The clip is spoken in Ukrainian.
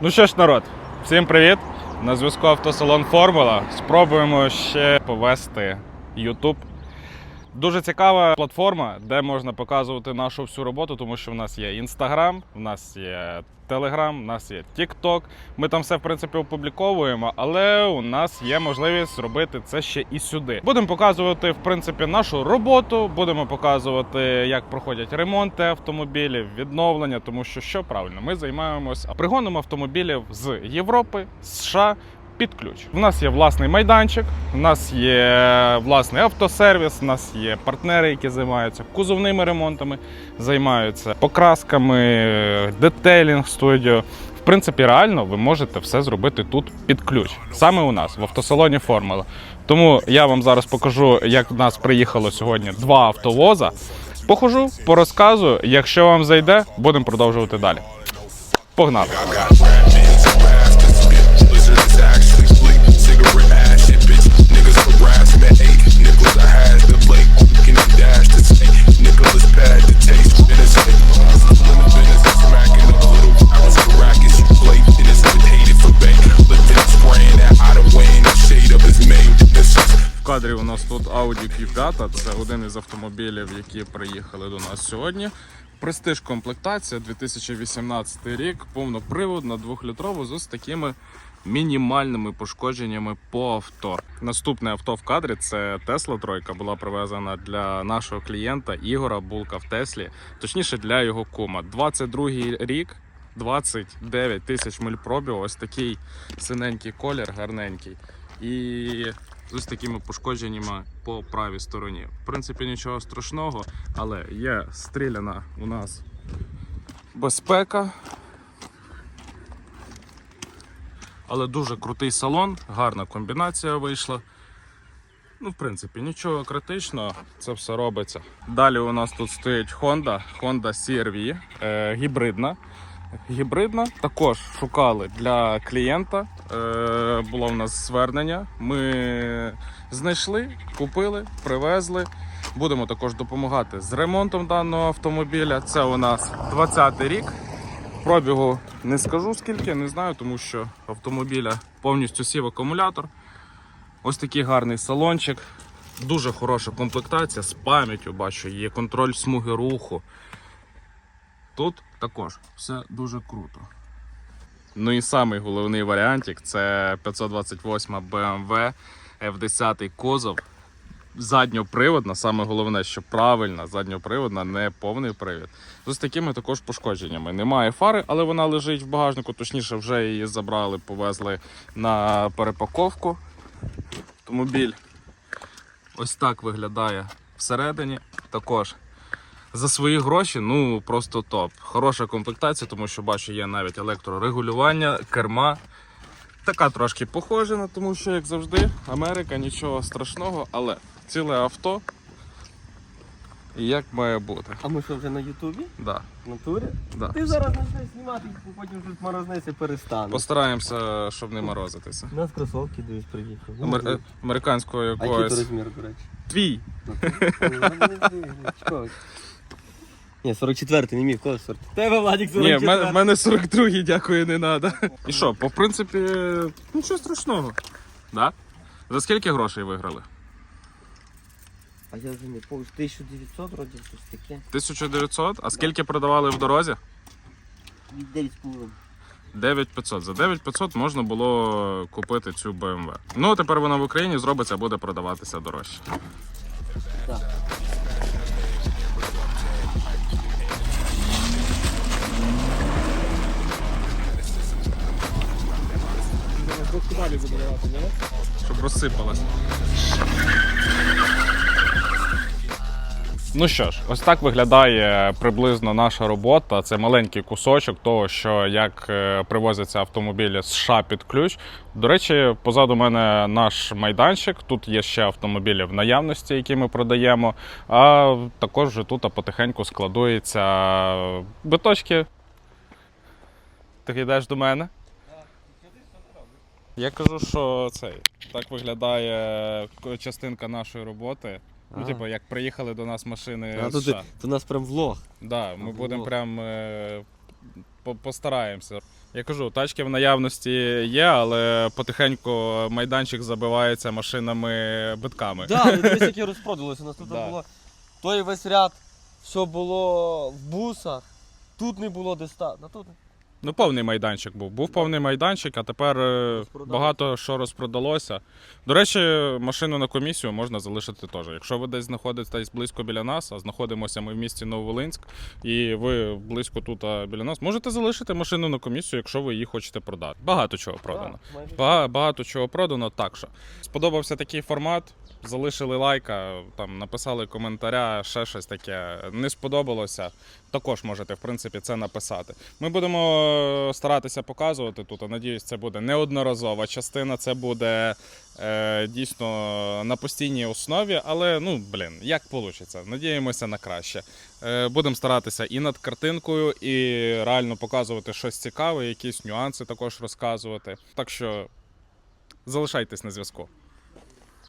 Ну що ж, народ, всім привіт! На зв'язку автосалон Формула. Спробуємо ще повести YouTube. Дуже цікава платформа, де можна показувати нашу всю роботу, тому що в нас є Instagram, в нас є Telegram, в нас є TikTok. Ми там все в принципі опубліковуємо, але у нас є можливість зробити це ще і сюди. Будемо показувати в принципі нашу роботу, будемо показувати, як проходять ремонти автомобілів, відновлення, тому що що правильно, ми займаємося пригоном автомобілів з Європи, США. Під ключ. У нас є власний майданчик, у нас є власний автосервіс, у нас є партнери, які займаються кузовними ремонтами, займаються покрасками, детейлінг студіо. В принципі, реально ви можете все зробити тут під ключ. Саме у нас в автосалоні Формула. Тому я вам зараз покажу, як в нас приїхало сьогодні два автовоза. Похожу, порозказую. Якщо вам зайде, будемо продовжувати далі. Погнали! Кадрі у нас тут Audi Q5, це один із автомобілів, які приїхали до нас сьогодні. Престиж комплектація 2018 рік, повноприводна, двохлітрову з ось такими мінімальними пошкодженнями по авто. Наступне авто в кадрі це Tesla тройка, була привезена для нашого клієнта Ігора Булка в Теслі, точніше для його кума. 22-й рік. 29 тисяч миль пробігу, ось такий синенький колір, гарненький. І з такими пошкодженнями по правій стороні. В принципі, нічого страшного, але є стріляна у нас безпека. Але дуже крутий салон, гарна комбінація вийшла. Ну, в принципі, нічого критичного, це все робиться. Далі у нас тут стоїть Honda, Honda CR-V, е, гібридна. Гібридна також шукали для клієнта. Е, було в нас звернення. Ми знайшли, купили, привезли. Будемо також допомагати з ремонтом даного автомобіля. Це у нас 20-й рік. Пробігу не скажу скільки, не знаю, тому що автомобіля повністю сів акумулятор. Ось такий гарний салончик. Дуже хороша комплектація з пам'яттю, бачу, є контроль смуги руху. Тут також все дуже круто. Ну і самий головний варіантик це 528 BMW F10 кузов. Задньоприводна, саме головне, що правильна задньоприводна, не повний привід. З такими також пошкодженнями. Немає фари, але вона лежить в багажнику, точніше, вже її забрали, повезли на перепаковку. Автомобіль ось так виглядає всередині. Також за свої гроші, ну просто топ. Хороша комплектація, тому що бачу, є навіть електрорегулювання, керма. Така трошки похожена, тому що, як завжди, Америка нічого страшного, але ціле авто. І як має бути. А ми що вже на Ютубі? Да, В натурі? да. Ти зараз почнеш знімати, потім щось морознеться перестане. Постараємося, щоб не морозитися. У нас кросовки дивись приїхали. Ну, Амер... е, Американського А який розмір, до речі? Твій. Чого? Ні, 44 не коли 40. Тебе, Владик, Ні, в мене, в мене 42 дякую, не треба. І що, по принципі, нічого страшного. Да? За скільки грошей виграли? А я вже не помню, 1900 вроді щось таке. 1900, а скільки продавали в дорозі? 9 з 9500. За 9500 можна було купити цю BMW. Ну, тепер вона в Україні зробиться, буде продаватися дорожче. Так. Щоб розсипалось. Ну що ж, ось так виглядає приблизно наша робота. Це маленький кусочок того, що як е, привозяться автомобілі з США під ключ. До речі, позаду мене наш майданчик. Тут є ще автомобілі в наявності, які ми продаємо. А також вже тут потихеньку складуються биточки. Ти йдеш до мене? Я кажу, що цей так виглядає ко- частинка нашої роботи. Ну, типу, як приїхали до нас машини А з тут, США. тут у нас прям влог. Да, ми будемо прям е, по- постараємося. Я кажу, тачки в наявності є, але потихеньку майданчик забивається машинами битками. Да, дивись, які розпродалися. У нас тут Да. було той весь ряд, все було в бусах, тут не було де стати. Ну, тут... Ну, повний майданчик був. Був повний майданчик, а тепер е, багато що розпродалося. До речі, машину на комісію можна залишити теж. Якщо ви десь знаходитесь близько біля нас, а знаходимося ми в місті Нововолинськ, і ви близько тут а, біля нас, можете залишити машину на комісію, якщо ви її хочете продати. Багато чого продано. Да, Ба- Багато чого продано, так що. Сподобався такий формат. Залишили лайка, там написали коментаря, ще щось таке. Не сподобалося. Також можете, в принципі, це написати. Ми будемо старатися показувати тут. а Надіюсь, це буде неодноразова частина. Це буде е, дійсно на постійній основі, але ну блін, як вийде. Надіємося на краще. Е, будемо старатися і над картинкою, і реально показувати щось цікаве, якісь нюанси також розказувати. Так що залишайтесь на зв'язку.